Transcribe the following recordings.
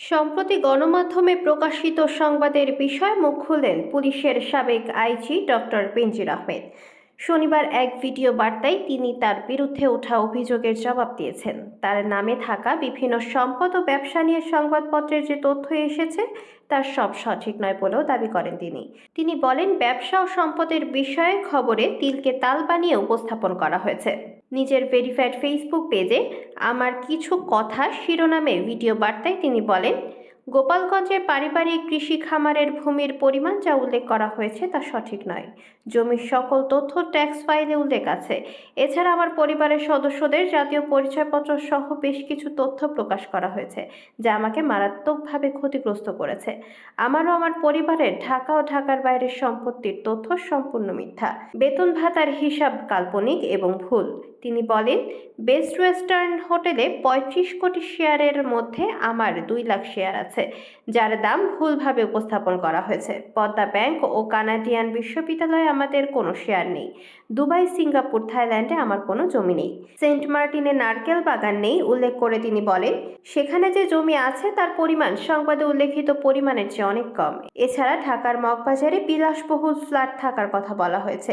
সম্প্রতি গণমাধ্যমে প্রকাশিত সংবাদের বিষয় মুখ খুললেন পুলিশের সাবেক আইজি ডক্টর পিঞ্জির আহমেদ। শনিবার এক ভিডিও বার্তায় তিনি তার বিরুদ্ধে ওঠা অভিযোগের জবাব দিয়েছেন। তার নামে থাকা বিভিন্ন সম্পদ ও ব্যবসা নিয়ে সংবাদপত্রের যে তথ্য এসেছে তার সব সঠিক নয় বলেও দাবি করেন তিনি। তিনি বলেন, ব্যবসা ও সম্পদের বিষয়ে খবরে তিলকে তাল বানিয়ে উপস্থাপন করা হয়েছে। নিজের ভেরিফাইড ফেসবুক পেজে আমার কিছু কথা শিরোনামে ভিডিও বার্তায় তিনি বলেন গোপালগঞ্জের পারিবারিক কৃষি খামারের ভূমির পরিমাণ যা উল্লেখ করা হয়েছে তা সঠিক নয়। জমির সকল তথ্য ট্যাক্স ফাইলে উল্লেখ আছে। এছাড়া আমার পরিবারের সদস্যদের জাতীয় পরিচয়পত্র সহ বেশ কিছু তথ্য প্রকাশ করা হয়েছে, যা আমাকে মারাত্মকভাবে ক্ষতিগ্রস্ত করেছে। আমারও আমার পরিবারের ঢাকা ও ঢাকার বাইরের সম্পত্তির তথ্য সম্পূর্ণ মিথ্যা। বেতন ভাতার হিসাব কাল্পনিক এবং ভুল। তিনি বলেন, বেস্ট ওয়েস্টার্ন হোটেলে পঁয়ত্রিশ কোটি শেয়ারের মধ্যে আমার দুই লাখ শেয়ার আছে। যার দাম ভুলভাবে উপস্থাপন করা হয়েছে। পদ্মা ব্যাংক ও কানাডিয়ান বিশ্ববিদ্যালয়ে আমাদের কোনো শেয়ার নেই। দুবাই, সিঙ্গাপুর, থাইল্যান্ডে আমার কোনো জমি নেই। সেন্ট মার্টিনে নারকেল বাগান নেই, উল্লেখ করে তিনি বলেন। সেখানে যে জমি আছে, তার পরিমাণ সংবাদে উল্লেখিত পরিমাণের চেয়ে অনেক কম। এছাড়া ঢাকার মগবাজারে বিলাসবহুল ফ্ল্যাট থাকার কথা বলা হয়েছে।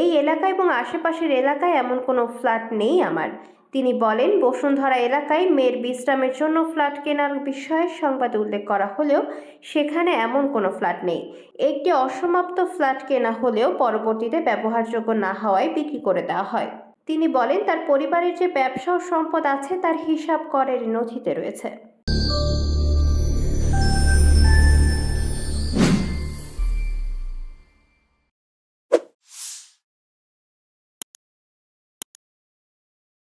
এই এলাকা এবং আশেপাশের এলাকায় এমন কোনো ফ্ল্যাট নেই আমার। তিনি বলেন, বসুন্ধরা এলাকায় মেয়ের বিশ্রামের জন্য ফ্ল্যাট কেনার বিষয়ে সংবাদে উল্লেখ করা হলেও সেখানে এমন কোনো ফ্ল্যাট নেই। একটি অসমাপ্ত ফ্ল্যাট কেনা হলেও পরবর্তীতে ব্যবহারযোগ্য না হওয়ায় বিক্রি করে দেওয়া হয়। তিনি বলেন, তার পরিবারের যে ব্যবসা ও সম্পদ আছে তার হিসাব করের নথিতে রয়েছে।